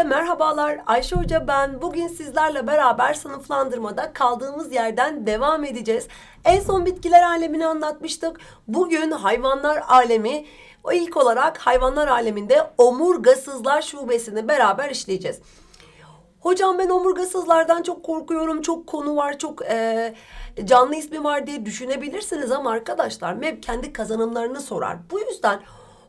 Herkese merhabalar. Ayşe Hoca ben. Bugün sizlerle beraber sınıflandırmada kaldığımız yerden devam edeceğiz. En son bitkiler alemini anlatmıştık. Bugün hayvanlar alemi o ilk olarak hayvanlar aleminde omurgasızlar şubesini beraber işleyeceğiz. Hocam ben omurgasızlardan çok korkuyorum. Çok konu var, çok eee, canlı ismi var diye düşünebilirsiniz ama arkadaşlar MEB kendi kazanımlarını sorar. Bu yüzden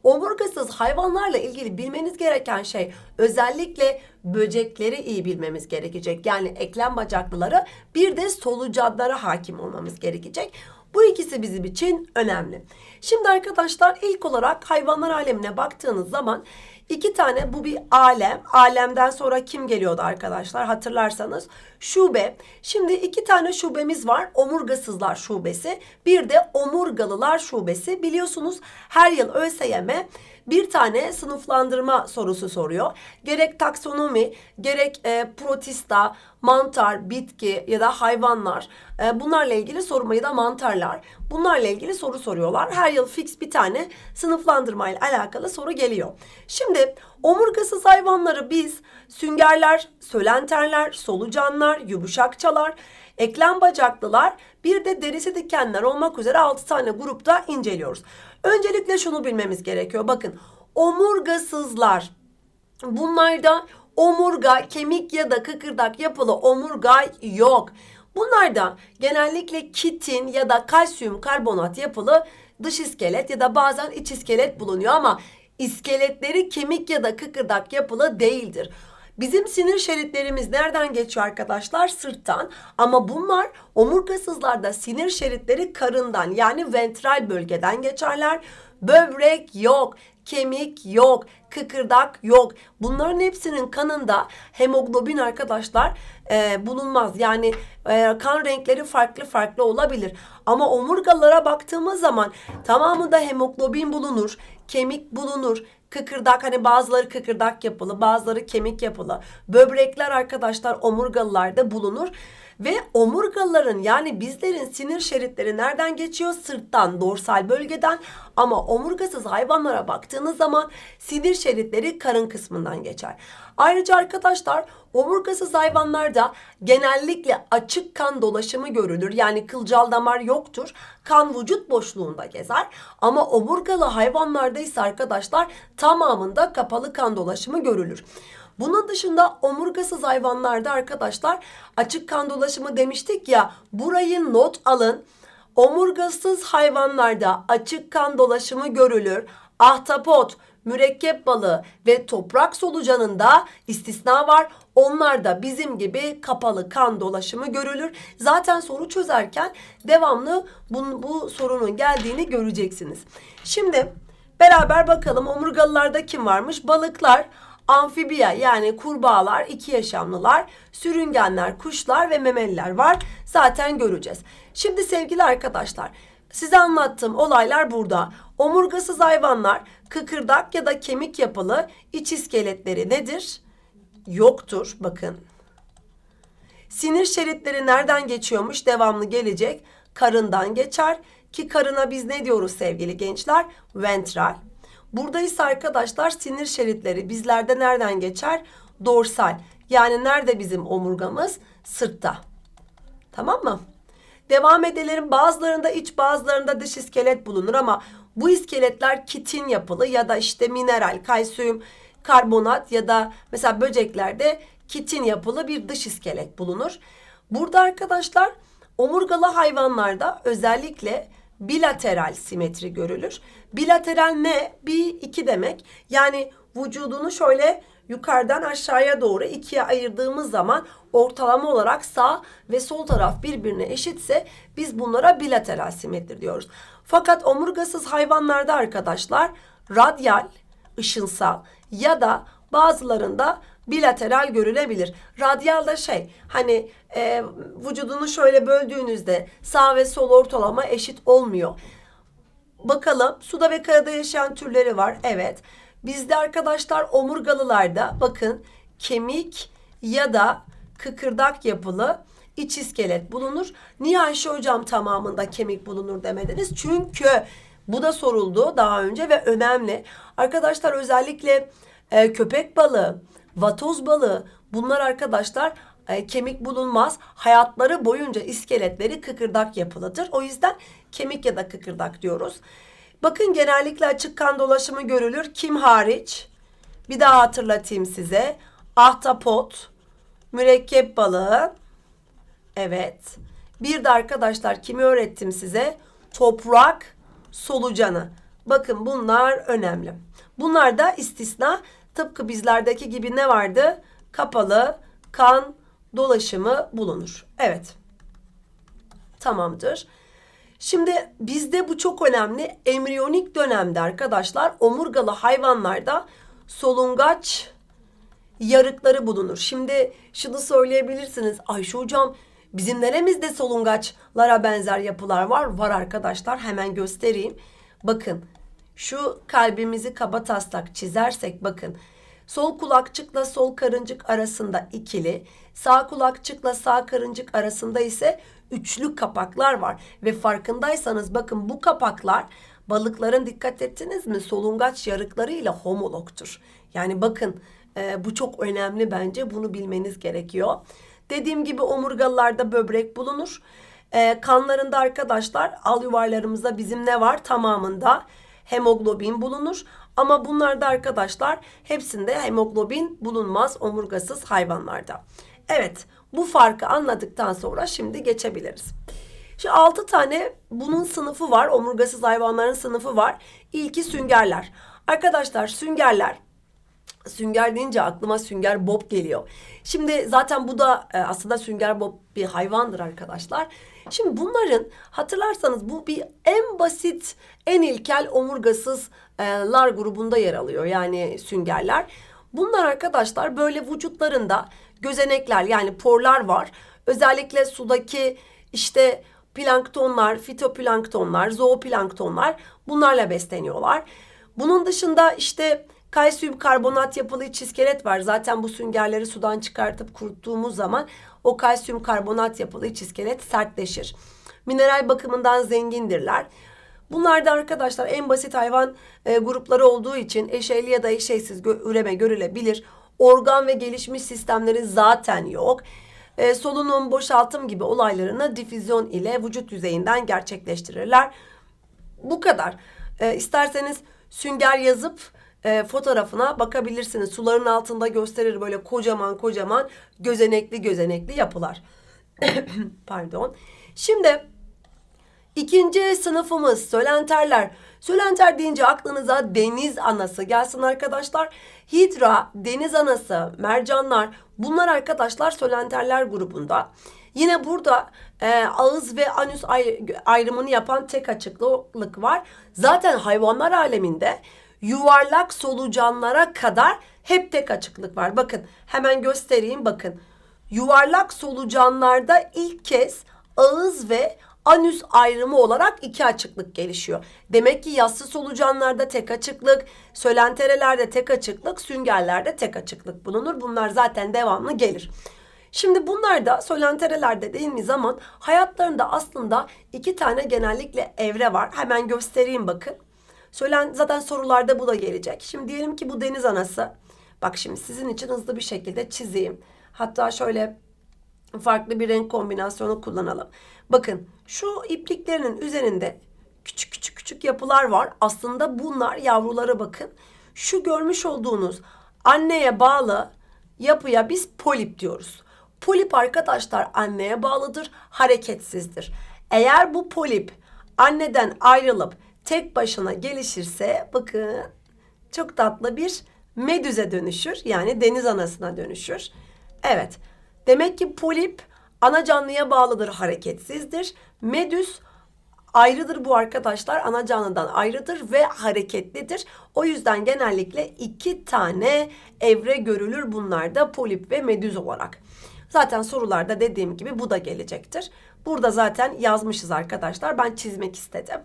omurgasız hayvanlarla ilgili bilmeniz gereken şey özellikle böcekleri iyi bilmemiz gerekecek. Yani eklem bacaklıları bir de solucanlara hakim olmamız gerekecek. Bu ikisi bizim için önemli. Şimdi arkadaşlar ilk olarak hayvanlar alemine baktığınız zaman iki tane bu bir alem. Alemden sonra kim geliyordu arkadaşlar hatırlarsanız? Şube. Şimdi iki tane şubemiz var. Omurgasızlar şubesi. Bir de omurgalılar şubesi. Biliyorsunuz her yıl ÖSYM bir tane sınıflandırma sorusu soruyor. Gerek taksonomi, gerek e, protista, mantar, bitki ya da hayvanlar e, bunlarla ilgili soru ya da mantarlar bunlarla ilgili soru soruyorlar. Her yıl fix bir tane sınıflandırma ile alakalı soru geliyor. Şimdi omurgasız hayvanları biz süngerler, sölenterler, solucanlar, yumuşakçalar, eklem bacaklılar bir de derisi dikenler olmak üzere 6 tane grupta inceliyoruz. Öncelikle şunu bilmemiz gerekiyor. Bakın omurgasızlar bunlarda omurga, kemik ya da kıkırdak yapılı omurga yok. Bunlarda genellikle kitin ya da kalsiyum karbonat yapılı dış iskelet ya da bazen iç iskelet bulunuyor ama iskeletleri kemik ya da kıkırdak yapılı değildir. Bizim sinir şeritlerimiz nereden geçiyor arkadaşlar? Sırttan. Ama bunlar omurgasızlarda sinir şeritleri karından yani ventral bölgeden geçerler. Böbrek yok, kemik yok, kıkırdak yok. Bunların hepsinin kanında hemoglobin arkadaşlar e, bulunmaz. Yani e, kan renkleri farklı farklı olabilir. Ama omurgalara baktığımız zaman tamamında hemoglobin bulunur, kemik bulunur, kıkırdak hani bazıları kıkırdak yapılı, bazıları kemik yapılı. Böbrekler arkadaşlar omurgalılarda bulunur. Ve omurgalıların yani bizlerin sinir şeritleri nereden geçiyor? Sırttan, dorsal bölgeden ama omurgasız hayvanlara baktığınız zaman sinir şeritleri karın kısmından geçer. Ayrıca arkadaşlar omurgasız hayvanlarda genellikle açık kan dolaşımı görülür. Yani kılcal damar yoktur. Kan vücut boşluğunda gezer. Ama omurgalı hayvanlarda ise arkadaşlar tamamında kapalı kan dolaşımı görülür. Bunun dışında omurgasız hayvanlarda arkadaşlar açık kan dolaşımı demiştik ya burayı not alın. Omurgasız hayvanlarda açık kan dolaşımı görülür. Ahtapot, mürekkep balığı ve toprak solucanında istisna var. Onlar da bizim gibi kapalı kan dolaşımı görülür. Zaten soru çözerken devamlı bu, bu sorunun geldiğini göreceksiniz. Şimdi beraber bakalım omurgalılarda kim varmış? Balıklar, amfibiya yani kurbağalar, iki yaşamlılar, sürüngenler, kuşlar ve memeliler var. Zaten göreceğiz. Şimdi sevgili arkadaşlar size anlattığım olaylar burada. Omurgasız hayvanlar kıkırdak ya da kemik yapılı iç iskeletleri nedir? Yoktur. Bakın. Sinir şeritleri nereden geçiyormuş? Devamlı gelecek. Karından geçer. Ki karına biz ne diyoruz sevgili gençler? Ventral. Burada ise arkadaşlar sinir şeritleri bizlerde nereden geçer? Dorsal. Yani nerede bizim omurgamız? Sırtta. Tamam mı? Devam edelim. Bazılarında iç bazılarında dış iskelet bulunur ama bu iskeletler kitin yapılı ya da işte mineral, kalsiyum, karbonat ya da mesela böceklerde kitin yapılı bir dış iskelet bulunur. Burada arkadaşlar omurgalı hayvanlarda özellikle bilateral simetri görülür. Bilateral ne? Bir iki demek. Yani vücudunu şöyle yukarıdan aşağıya doğru ikiye ayırdığımız zaman ortalama olarak sağ ve sol taraf birbirine eşitse biz bunlara bilateral simetri diyoruz. Fakat omurgasız hayvanlarda arkadaşlar radyal, ışınsal ya da bazılarında bilateral görülebilir. Radyal da şey hani e, vücudunu şöyle böldüğünüzde sağ ve sol ortalama eşit olmuyor. Bakalım suda ve karada yaşayan türleri var. Evet. Bizde arkadaşlar omurgalılarda bakın kemik ya da kıkırdak yapılı iç iskelet bulunur. Niye Ayşe hocam tamamında kemik bulunur demediniz? Çünkü bu da soruldu daha önce ve önemli. Arkadaşlar özellikle e, köpek balığı, vatoz balığı bunlar arkadaşlar e, kemik bulunmaz. Hayatları boyunca iskeletleri kıkırdak yapılıdır. O yüzden kemik ya da kıkırdak diyoruz. Bakın genellikle açık kan dolaşımı görülür. Kim hariç? Bir daha hatırlatayım size. Ahtapot, mürekkep balığı. Evet. Bir de arkadaşlar kimi öğrettim size? Toprak solucanı. Bakın bunlar önemli. Bunlar da istisna. Tıpkı bizlerdeki gibi ne vardı? Kapalı kan dolaşımı bulunur. Evet. Tamamdır. Şimdi bizde bu çok önemli. Embriyonik dönemde arkadaşlar omurgalı hayvanlarda solungaç yarıkları bulunur. Şimdi şunu söyleyebilirsiniz. Ayşe hocam bizim neremizde solungaçlara benzer yapılar var? Var arkadaşlar hemen göstereyim. Bakın şu kalbimizi kaba taslak çizersek bakın. Sol kulakçıkla sol karıncık arasında ikili, sağ kulakçıkla sağ karıncık arasında ise üçlü kapaklar var. Ve farkındaysanız bakın bu kapaklar balıkların dikkat ettiniz mi solungaç yarıklarıyla homologtur. Yani bakın e, bu çok önemli bence bunu bilmeniz gerekiyor. Dediğim gibi omurgalılarda böbrek bulunur. E, kanlarında arkadaşlar al yuvarlarımızda bizim ne var tamamında hemoglobin bulunur. Ama bunlarda arkadaşlar hepsinde hemoglobin bulunmaz omurgasız hayvanlarda. Evet bu farkı anladıktan sonra şimdi geçebiliriz. Şu 6 tane bunun sınıfı var. Omurgasız hayvanların sınıfı var. İlki süngerler. Arkadaşlar süngerler Sünger deyince aklıma Sünger Bob geliyor. Şimdi zaten bu da e, aslında Sünger Bob bir hayvandır arkadaşlar. Şimdi bunların hatırlarsanız bu bir en basit, en ilkel omurgasızlar grubunda yer alıyor. Yani süngerler. Bunlar arkadaşlar böyle vücutlarında gözenekler yani porlar var. Özellikle sudaki işte planktonlar, fitoplanktonlar, zooplanktonlar bunlarla besleniyorlar. Bunun dışında işte kalsiyum karbonat yapılı iç iskelet var. Zaten bu süngerleri sudan çıkartıp kuruttuğumuz zaman o kalsiyum karbonat yapılı iç iskelet sertleşir. Mineral bakımından zengindirler. Bunlar da arkadaşlar en basit hayvan e, grupları olduğu için eşeyli ya da eşeysiz gö- üreme görülebilir. Organ ve gelişmiş sistemleri zaten yok. E, solunum, boşaltım gibi olaylarını difüzyon ile vücut yüzeyinden gerçekleştirirler. Bu kadar. E, isterseniz sünger yazıp e, fotoğrafına bakabilirsiniz. Suların altında gösterir böyle kocaman kocaman gözenekli gözenekli yapılar. Pardon. Şimdi ikinci sınıfımız sölenterler. Sölenter deyince aklınıza deniz anası gelsin arkadaşlar. Hidra, deniz anası, mercanlar bunlar arkadaşlar sölenterler grubunda. Yine burada e, ağız ve anüs ay- ayrımını yapan tek açıklık var. Zaten hayvanlar aleminde yuvarlak solucanlara kadar hep tek açıklık var. Bakın hemen göstereyim bakın. Yuvarlak solucanlarda ilk kez ağız ve anüs ayrımı olarak iki açıklık gelişiyor. Demek ki yassı solucanlarda tek açıklık, sölenterelerde tek açıklık, süngerlerde tek açıklık bulunur. Bunlar zaten devamlı gelir. Şimdi bunlar da sölenterelerde dediğimiz zaman hayatlarında aslında iki tane genellikle evre var. Hemen göstereyim bakın. Söylen zaten sorularda bu da gelecek. Şimdi diyelim ki bu deniz anası. Bak şimdi sizin için hızlı bir şekilde çizeyim. Hatta şöyle farklı bir renk kombinasyonu kullanalım. Bakın şu ipliklerinin üzerinde küçük küçük küçük yapılar var. Aslında bunlar yavruları bakın. Şu görmüş olduğunuz anneye bağlı yapıya biz polip diyoruz. Polip arkadaşlar anneye bağlıdır, hareketsizdir. Eğer bu polip anneden ayrılıp tek başına gelişirse bakın çok tatlı bir medüze dönüşür. Yani deniz anasına dönüşür. Evet. Demek ki polip ana canlıya bağlıdır, hareketsizdir. Medüs ayrıdır bu arkadaşlar. Ana canlıdan ayrıdır ve hareketlidir. O yüzden genellikle iki tane evre görülür bunlarda polip ve medüz olarak. Zaten sorularda dediğim gibi bu da gelecektir. Burada zaten yazmışız arkadaşlar. Ben çizmek istedim.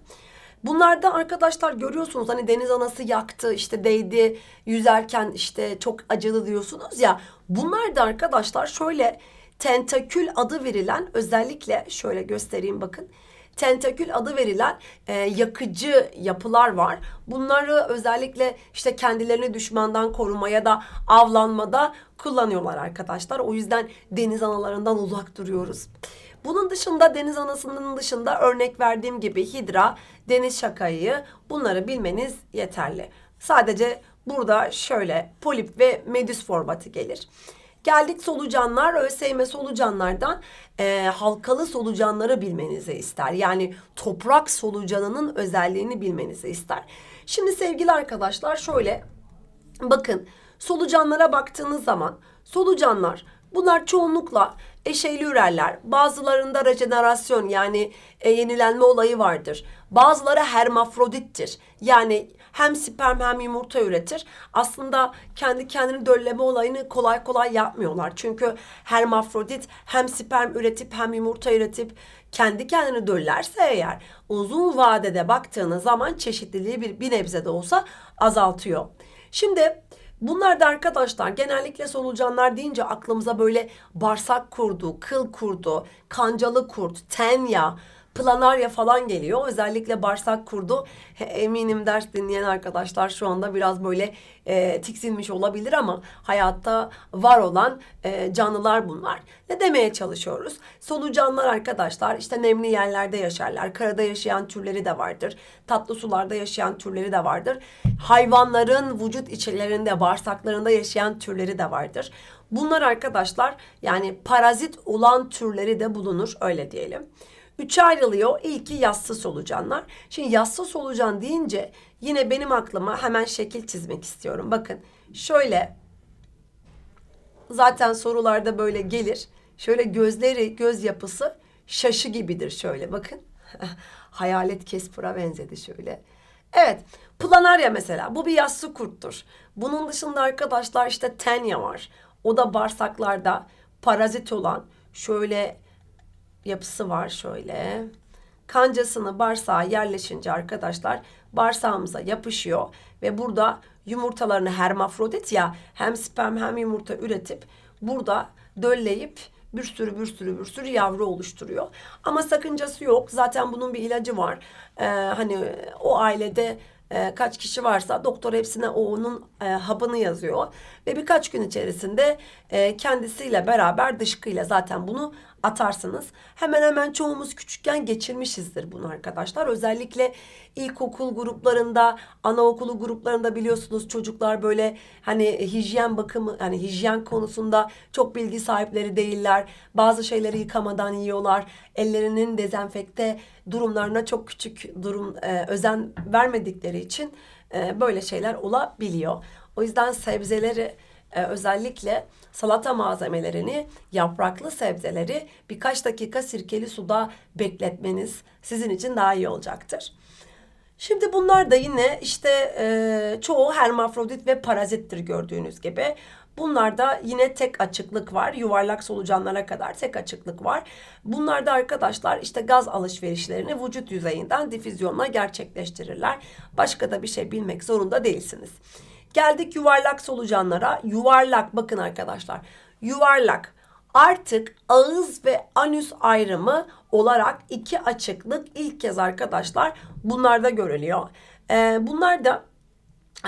Bunlarda arkadaşlar görüyorsunuz hani deniz anası yaktı işte değdi yüzerken işte çok acılı diyorsunuz ya. Bunlar da arkadaşlar şöyle tentakül adı verilen özellikle şöyle göstereyim bakın. Tentakül adı verilen e, yakıcı yapılar var. Bunları özellikle işte kendilerini düşmandan korumaya da avlanmada kullanıyorlar arkadaşlar. O yüzden deniz analarından uzak duruyoruz. Bunun dışında deniz anasının dışında örnek verdiğim gibi hidra, deniz şakayı bunları bilmeniz yeterli. Sadece burada şöyle polip ve medüs formatı gelir. Geldik solucanlar, ÖSYM solucanlardan e, halkalı solucanları bilmenizi ister. Yani toprak solucanının özelliğini bilmenizi ister. Şimdi sevgili arkadaşlar şöyle bakın solucanlara baktığınız zaman solucanlar bunlar çoğunlukla eşeyli ürerler. Bazılarında rejenerasyon yani e, yenilenme olayı vardır. Bazıları hermafrodittir. Yani hem sperm hem yumurta üretir. Aslında kendi kendini dölleme olayını kolay kolay yapmıyorlar. Çünkü hermafrodit hem sperm üretip hem yumurta üretip kendi kendini döllerse eğer uzun vadede baktığınız zaman çeşitliliği bir, bir nebze de olsa azaltıyor. Şimdi Bunlar da arkadaşlar genellikle solucanlar deyince aklımıza böyle bağırsak kurdu, kıl kurdu, kancalı kurt, tenya, planarya falan geliyor. Özellikle bağırsak kurdu. Eminim ders dinleyen arkadaşlar şu anda biraz böyle e, tiksinmiş olabilir ama hayatta var olan e, canlılar bunlar. Ne demeye çalışıyoruz? Solucanlar arkadaşlar işte nemli yerlerde yaşarlar. Karada yaşayan türleri de vardır. Tatlı sularda yaşayan türleri de vardır. Hayvanların vücut içlerinde, bağırsaklarında yaşayan türleri de vardır. Bunlar arkadaşlar yani parazit olan türleri de bulunur öyle diyelim. Üçe ayrılıyor. İlki yassı solucanlar. Şimdi yassı solucan deyince yine benim aklıma hemen şekil çizmek istiyorum. Bakın şöyle zaten sorularda böyle gelir. Şöyle gözleri, göz yapısı şaşı gibidir şöyle bakın. Hayalet Kesper'a benzedi şöyle. Evet, planarya mesela. Bu bir yassı kurttur. Bunun dışında arkadaşlar işte tenya var. O da bağırsaklarda parazit olan şöyle yapısı var şöyle. Kancasını bağırsağa yerleşince arkadaşlar bağırsağımıza yapışıyor ve burada yumurtalarını hermafrodit ya hem sperm hem yumurta üretip burada dölleyip bir sürü bir sürü bir sürü yavru oluşturuyor. Ama sakıncası yok. Zaten bunun bir ilacı var. Ee, hani o ailede e, kaç kişi varsa doktor hepsine o onun e, hapını yazıyor ve birkaç gün içerisinde e, kendisiyle beraber dışkıyla zaten bunu atarsınız. Hemen hemen çoğumuz küçükken geçirmişizdir bunu arkadaşlar. Özellikle ilkokul gruplarında, anaokulu gruplarında biliyorsunuz çocuklar böyle hani hijyen bakımı hani hijyen konusunda çok bilgi sahipleri değiller. Bazı şeyleri yıkamadan yiyorlar. Ellerinin dezenfekte durumlarına çok küçük durum e, özen vermedikleri için e, böyle şeyler olabiliyor. O yüzden sebzeleri e, özellikle salata malzemelerini, yapraklı sebzeleri birkaç dakika sirkeli suda bekletmeniz sizin için daha iyi olacaktır. Şimdi bunlar da yine işte e, çoğu hermafrodit ve parazittir gördüğünüz gibi. Bunlarda yine tek açıklık var. Yuvarlak solucanlara kadar tek açıklık var. Bunlarda arkadaşlar işte gaz alışverişlerini vücut yüzeyinden difüzyonla gerçekleştirirler. Başka da bir şey bilmek zorunda değilsiniz. Geldik yuvarlak solucanlara. Yuvarlak bakın arkadaşlar. Yuvarlak artık ağız ve anüs ayrımı olarak iki açıklık ilk kez arkadaşlar bunlarda görülüyor. Ee, bunlar da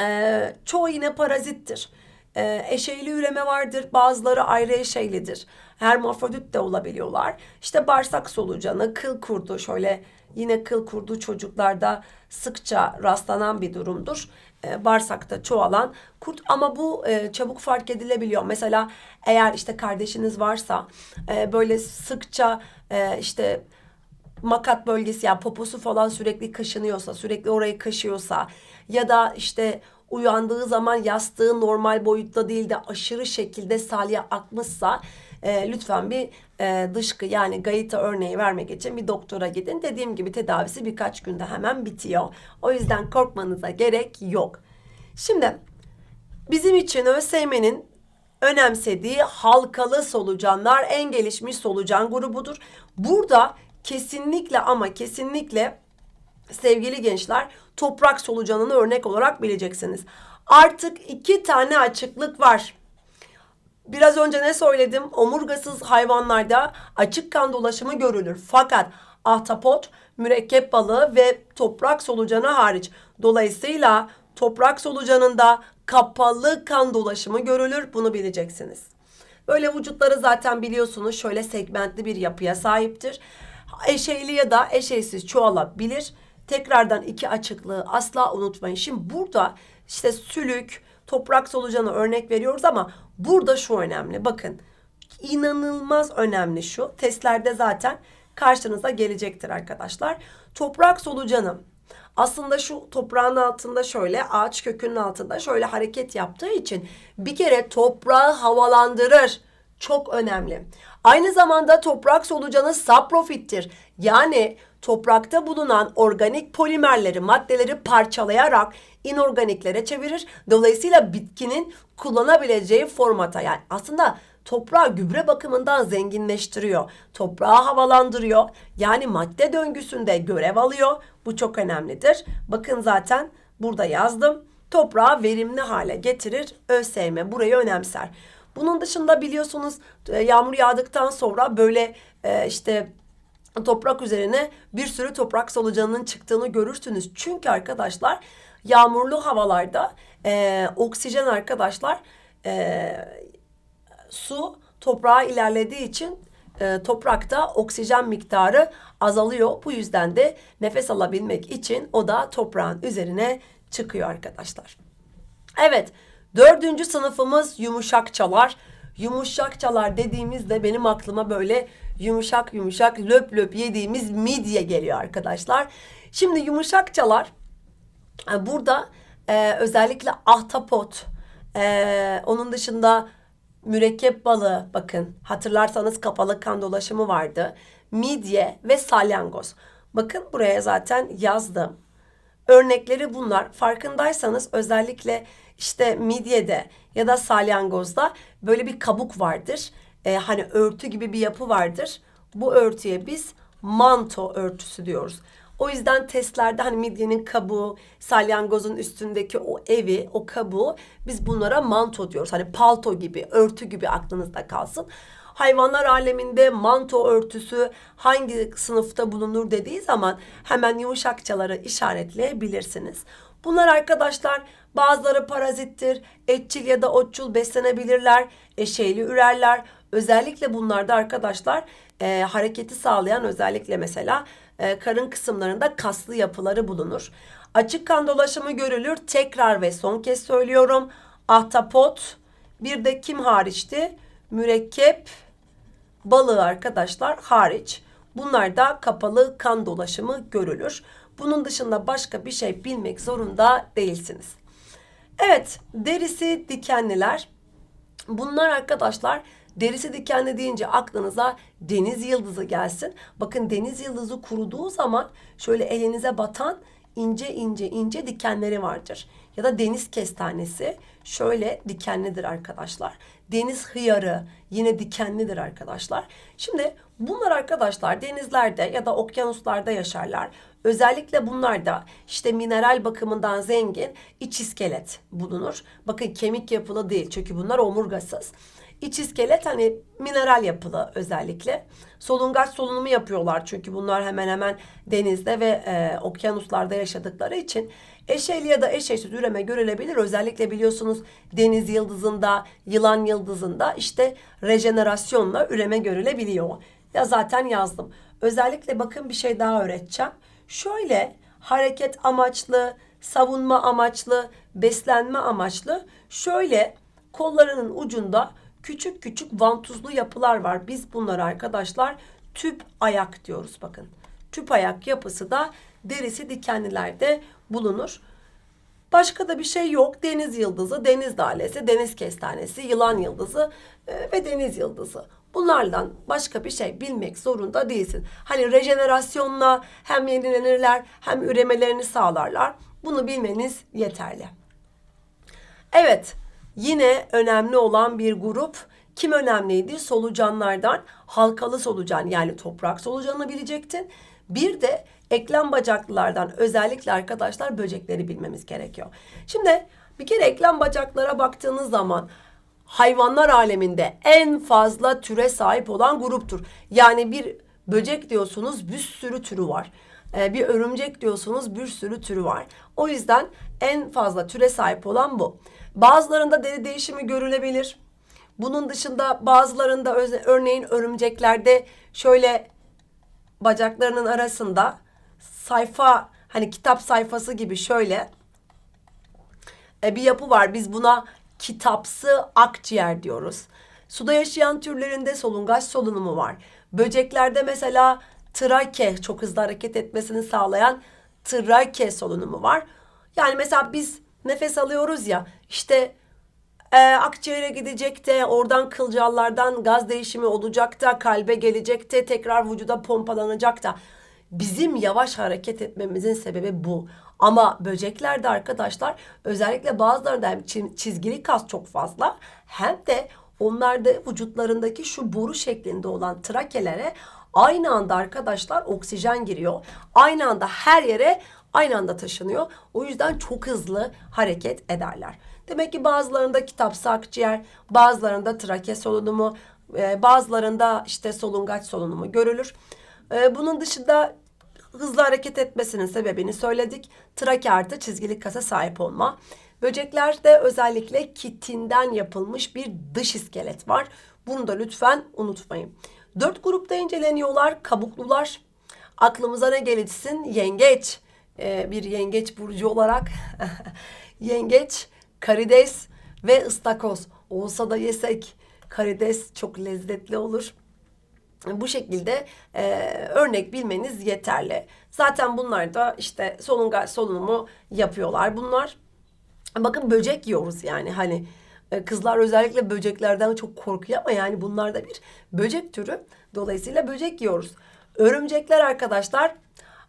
e, çoğu yine parazittir. Ee, eşeyli üreme vardır. Bazıları ayrı eşeylidir. Hermafrodit de olabiliyorlar. İşte bağırsak solucanı, kıl kurdu şöyle yine kıl kurdu çocuklarda sıkça rastlanan bir durumdur. E, bağırsakta çoğalan kurt ama bu e, çabuk fark edilebiliyor. Mesela eğer işte kardeşiniz varsa e, böyle sıkça e, işte makat bölgesi yani poposu falan sürekli kaşınıyorsa, sürekli orayı kaşıyorsa ya da işte uyandığı zaman yastığı normal boyutta değil de aşırı şekilde salya akmışsa e, lütfen bir e, dışkı yani gayita örneği vermek için bir doktora gidin. Dediğim gibi tedavisi birkaç günde hemen bitiyor. O yüzden korkmanıza gerek yok. Şimdi bizim için ÖSYM'nin önemsediği halkalı solucanlar en gelişmiş solucan grubudur. Burada kesinlikle ama kesinlikle sevgili gençler toprak solucanını örnek olarak bileceksiniz. Artık iki tane açıklık var. Biraz önce ne söyledim? Omurgasız hayvanlarda açık kan dolaşımı görülür. Fakat ahtapot, mürekkep balığı ve toprak solucanı hariç. Dolayısıyla toprak solucanında kapalı kan dolaşımı görülür. Bunu bileceksiniz. Böyle vücutları zaten biliyorsunuz şöyle segmentli bir yapıya sahiptir. Eşeyli ya da eşeysiz çoğalabilir. Tekrardan iki açıklığı asla unutmayın. Şimdi burada işte sülük, toprak solucanı örnek veriyoruz ama burada şu önemli. Bakın inanılmaz önemli şu. Testlerde zaten karşınıza gelecektir arkadaşlar. Toprak solucanı aslında şu toprağın altında şöyle ağaç kökünün altında şöyle hareket yaptığı için bir kere toprağı havalandırır. Çok önemli. Aynı zamanda toprak solucanı saprofittir. Yani toprakta bulunan organik polimerleri, maddeleri parçalayarak inorganiklere çevirir. Dolayısıyla bitkinin kullanabileceği formata yani aslında toprağı gübre bakımından zenginleştiriyor. Toprağı havalandırıyor. Yani madde döngüsünde görev alıyor. Bu çok önemlidir. Bakın zaten burada yazdım. Toprağı verimli hale getirir. ÖSYM burayı önemser. Bunun dışında biliyorsunuz e, yağmur yağdıktan sonra böyle e, işte toprak üzerine bir sürü toprak solucanının çıktığını görürsünüz. Çünkü arkadaşlar yağmurlu havalarda e, oksijen arkadaşlar e, su toprağa ilerlediği için e, toprakta oksijen miktarı azalıyor. Bu yüzden de nefes alabilmek için o da toprağın üzerine çıkıyor arkadaşlar. Evet, dördüncü sınıfımız yumuşakçalar. Yumuşakçalar dediğimizde benim aklıma böyle yumuşak yumuşak löp löp yediğimiz midye geliyor arkadaşlar. Şimdi yumuşakçalar e, burada e, özellikle ahtapot, e, onun dışında mürekkep balığı bakın hatırlarsanız kapalı kan dolaşımı vardı. Midye ve salyangoz. Bakın buraya zaten yazdım. Örnekleri bunlar. Farkındaysanız özellikle işte midyede ya da salyangozda böyle bir kabuk vardır. Ee, hani örtü gibi bir yapı vardır. Bu örtüye biz manto örtüsü diyoruz. O yüzden testlerde hani midyenin kabuğu, salyangozun üstündeki o evi, o kabuğu biz bunlara manto diyoruz. Hani palto gibi, örtü gibi aklınızda kalsın. Hayvanlar aleminde manto örtüsü hangi sınıfta bulunur dediği zaman hemen yumuşakçaları işaretleyebilirsiniz. Bunlar arkadaşlar bazıları parazittir, etçil ya da otçul beslenebilirler, eşeyli ürerler. Özellikle bunlarda arkadaşlar e, hareketi sağlayan özellikle mesela e, karın kısımlarında kaslı yapıları bulunur. Açık kan dolaşımı görülür. Tekrar ve son kez söylüyorum. Ahtapot bir de kim hariçti? Mürekkep balığı arkadaşlar hariç. Bunlarda kapalı kan dolaşımı görülür. Bunun dışında başka bir şey bilmek zorunda değilsiniz. Evet, derisi dikenliler. Bunlar arkadaşlar derisi dikenli deyince aklınıza deniz yıldızı gelsin. Bakın deniz yıldızı kuruduğu zaman şöyle elinize batan ince ince ince dikenleri vardır. Ya da deniz kestanesi şöyle dikenlidir arkadaşlar. Deniz hıyarı yine dikenlidir arkadaşlar. Şimdi bunlar arkadaşlar denizlerde ya da okyanuslarda yaşarlar. Özellikle bunlarda işte mineral bakımından zengin iç iskelet bulunur. Bakın kemik yapılı değil çünkü bunlar omurgasız. İç iskelet hani mineral yapılı özellikle. Solungaç solunumu yapıyorlar çünkü bunlar hemen hemen denizde ve e, okyanuslarda yaşadıkları için eşeyli ya da eşeğsiz üreme görülebilir. Özellikle biliyorsunuz deniz yıldızında, yılan yıldızında işte rejenerasyonla üreme görülebiliyor. Ya zaten yazdım. Özellikle bakın bir şey daha öğreteceğim. Şöyle hareket amaçlı, savunma amaçlı, beslenme amaçlı şöyle kollarının ucunda küçük küçük vantuzlu yapılar var. Biz bunlara arkadaşlar tüp ayak diyoruz bakın. Tüp ayak yapısı da derisi dikenlilerde bulunur. Başka da bir şey yok. Deniz yıldızı, deniz dalesi, deniz kestanesi, yılan yıldızı e, ve deniz yıldızı. Bunlardan başka bir şey bilmek zorunda değilsin. Hani rejenerasyonla hem yenilenirler hem üremelerini sağlarlar. Bunu bilmeniz yeterli. Evet, yine önemli olan bir grup kim önemliydi? Solucanlardan halkalı solucan yani toprak solucanını bilecektin. Bir de eklem bacaklılardan özellikle arkadaşlar böcekleri bilmemiz gerekiyor. Şimdi bir kere eklem bacaklara baktığınız zaman hayvanlar aleminde en fazla türe sahip olan gruptur. Yani bir böcek diyorsunuz bir sürü türü var. Ee, bir örümcek diyorsunuz bir sürü türü var. O yüzden en fazla türe sahip olan bu. Bazılarında deri değişimi görülebilir. Bunun dışında bazılarında örneğin örümceklerde şöyle bacaklarının arasında sayfa hani kitap sayfası gibi şöyle e, bir yapı var. Biz buna kitapsı akciğer diyoruz. Suda yaşayan türlerinde solungaç solunumu var. Böceklerde mesela trake çok hızlı hareket etmesini sağlayan trake solunumu var. Yani mesela biz nefes alıyoruz ya işte e, akciğere gidecek de oradan kılcallardan gaz değişimi olacak da kalbe gelecek de tekrar vücuda pompalanacak da bizim yavaş hareket etmemizin sebebi bu. Ama böceklerde arkadaşlar özellikle bazılarında hem çi- çizgili kas çok fazla hem de onlarda vücutlarındaki şu boru şeklinde olan trakelere aynı anda arkadaşlar oksijen giriyor. Aynı anda her yere aynı anda taşınıyor. O yüzden çok hızlı hareket ederler. Demek ki bazılarında kitapsı akciğer, bazılarında trake solunumu, e, bazılarında işte solungaç solunumu görülür. E, Bunun dışında hızlı hareket etmesinin sebebini söyledik. Trake artı çizgili kasa sahip olma. Böceklerde özellikle kitinden yapılmış bir dış iskelet var. Bunu da lütfen unutmayın. Dört grupta inceleniyorlar. Kabuklular. Aklımıza ne gelirsin? Yengeç. Ee, bir yengeç burcu olarak. yengeç, karides ve ıstakoz. Olsa da yesek karides çok lezzetli olur. Bu şekilde e, örnek bilmeniz yeterli. Zaten bunlar da işte solungaç solunumu yapıyorlar bunlar. Bakın böcek yiyoruz yani hani e, kızlar özellikle böceklerden çok korkuyor ama yani bunlar da bir böcek türü. Dolayısıyla böcek yiyoruz. Örümcekler arkadaşlar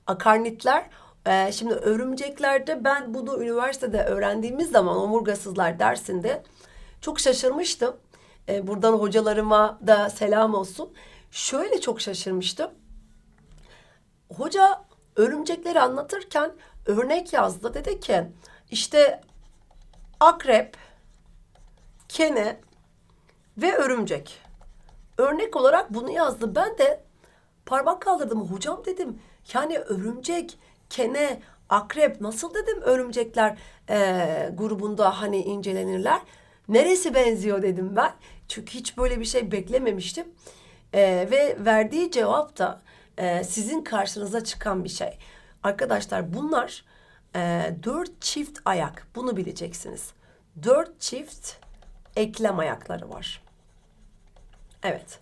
akarnitler. E, şimdi örümceklerde ben bunu üniversitede öğrendiğimiz zaman omurgasızlar dersinde çok şaşırmıştım. E, buradan hocalarıma da selam olsun. Şöyle çok şaşırmıştım. Hoca örümcekleri anlatırken örnek yazdı. Dedi ki işte akrep, kene ve örümcek. Örnek olarak bunu yazdı. Ben de parmak kaldırdım. Hocam dedim yani örümcek, kene, akrep nasıl dedim örümcekler eee, grubunda hani incelenirler. Neresi benziyor dedim ben. Çünkü hiç böyle bir şey beklememiştim. Eee, ve verdiği cevap da eee, sizin karşınıza çıkan bir şey. Arkadaşlar bunlar eee, dört çift ayak. Bunu bileceksiniz. Dört çift eklem ayakları var. Evet.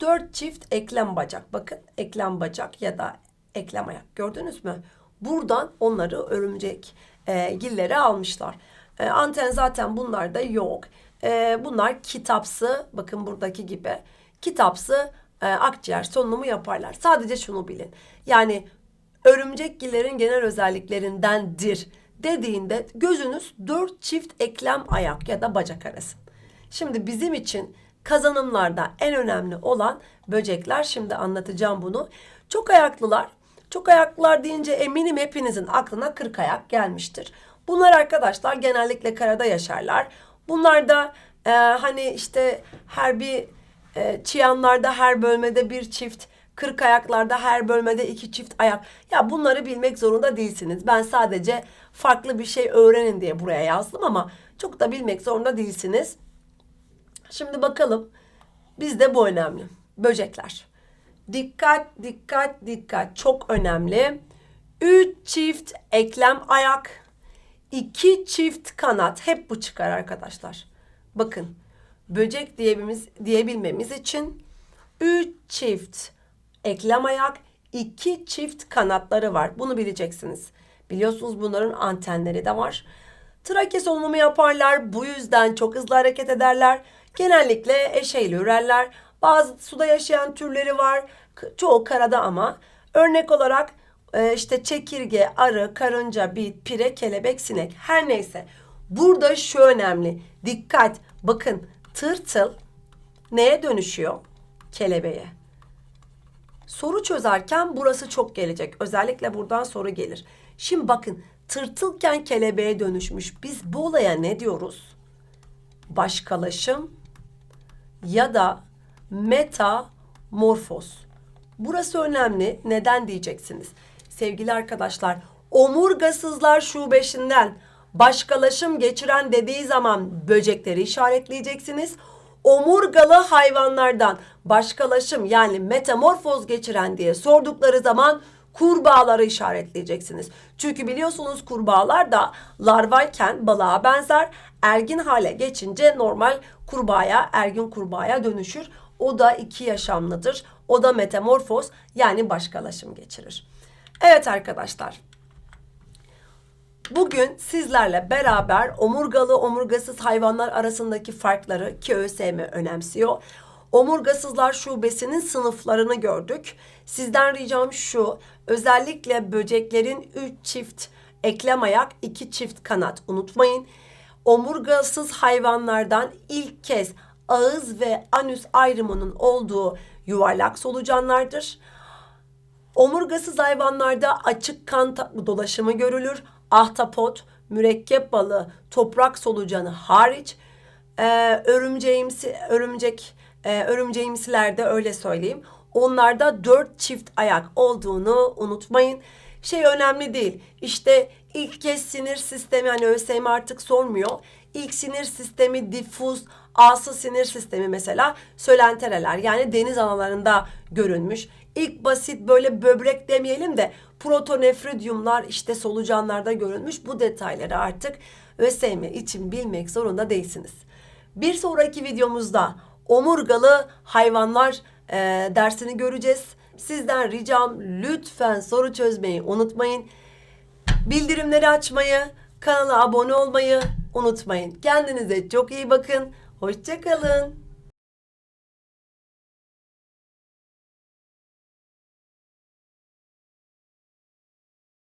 Dört çift eklem bacak. Bakın eklem bacak ya da eklem ayak. Gördünüz mü? Buradan onları örümcek e, gillere almışlar. E, anten zaten bunlarda yok. E, bunlar kitapsı. Bakın buradaki gibi. Kitapsı e, akciğer solunumu yaparlar. Sadece şunu bilin. Yani örümcekgillerin genel özelliklerindendir dediğinde gözünüz dört çift eklem ayak ya da bacak arası. Şimdi bizim için kazanımlarda en önemli olan böcekler. Şimdi anlatacağım bunu. Çok ayaklılar. Çok ayaklılar deyince eminim hepinizin aklına kırk ayak gelmiştir. Bunlar arkadaşlar genellikle karada yaşarlar. Bunlar da e, hani işte her bir e, çıyanlarda her bölmede bir çift, kırk ayaklarda her bölmede iki çift ayak. Ya bunları bilmek zorunda değilsiniz. Ben sadece farklı bir şey öğrenin diye buraya yazdım ama çok da bilmek zorunda değilsiniz. Şimdi bakalım. Bizde bu önemli. Böcekler. Dikkat, dikkat, dikkat. Çok önemli. Üç çift eklem ayak. iki çift kanat. Hep bu çıkar arkadaşlar. Bakın. Böcek diyebilmemiz, diyebilmemiz için üç çift eklem ayak, iki çift kanatları var. Bunu bileceksiniz. Biliyorsunuz bunların antenleri de var. Trake solunumu yaparlar. Bu yüzden çok hızlı hareket ederler. Genellikle eşeğli ürerler. Bazı suda yaşayan türleri var. Çoğu karada ama. Örnek olarak e, işte çekirge, arı, karınca, bit, pire, kelebek, sinek her neyse. Burada şu önemli. Dikkat. Bakın tırtıl neye dönüşüyor? Kelebeğe. Soru çözerken burası çok gelecek. Özellikle buradan soru gelir. Şimdi bakın tırtılken kelebeğe dönüşmüş. Biz bu olaya ne diyoruz? başkalaşım ya da metamorfoz. Burası önemli. Neden diyeceksiniz? Sevgili arkadaşlar, omurgasızlar şubesinden başkalaşım geçiren dediği zaman böcekleri işaretleyeceksiniz. Omurgalı hayvanlardan başkalaşım yani metamorfoz geçiren diye sordukları zaman kurbağaları işaretleyeceksiniz. Çünkü biliyorsunuz kurbağalar da larvayken balığa benzer. Ergin hale geçince normal kurbağaya, ergin kurbağaya dönüşür. O da iki yaşamlıdır. O da metamorfoz yani başkalaşım geçirir. Evet arkadaşlar. Bugün sizlerle beraber omurgalı omurgasız hayvanlar arasındaki farkları ki ÖSYM önemsiyor. Omurgasızlar şubesinin sınıflarını gördük. Sizden ricam şu, özellikle böceklerin 3 çift eklem ayak, 2 çift kanat unutmayın. Omurgasız hayvanlardan ilk kez ağız ve anüs ayrımının olduğu yuvarlak solucanlardır. Omurgasız hayvanlarda açık kan dolaşımı görülür. Ahtapot, mürekkep balığı, toprak solucanı hariç. Ee, örümceğimsi, örümcek, e, örümceğimsilerde öyle söyleyeyim. Onlarda dört çift ayak olduğunu unutmayın. Şey önemli değil. İşte ilk kez sinir sistemi hani ÖSYM artık sormuyor. İlk sinir sistemi difuz, asıl sinir sistemi mesela sölentereler yani deniz analarında görünmüş. İlk basit böyle böbrek demeyelim de protonefridyumlar işte solucanlarda görülmüş. Bu detayları artık ÖSYM için bilmek zorunda değilsiniz. Bir sonraki videomuzda omurgalı hayvanlar e, dersini göreceğiz. Sizden ricam lütfen soru çözmeyi unutmayın. Bildirimleri açmayı, kanala abone olmayı unutmayın. Kendinize çok iyi bakın. Hoşçakalın.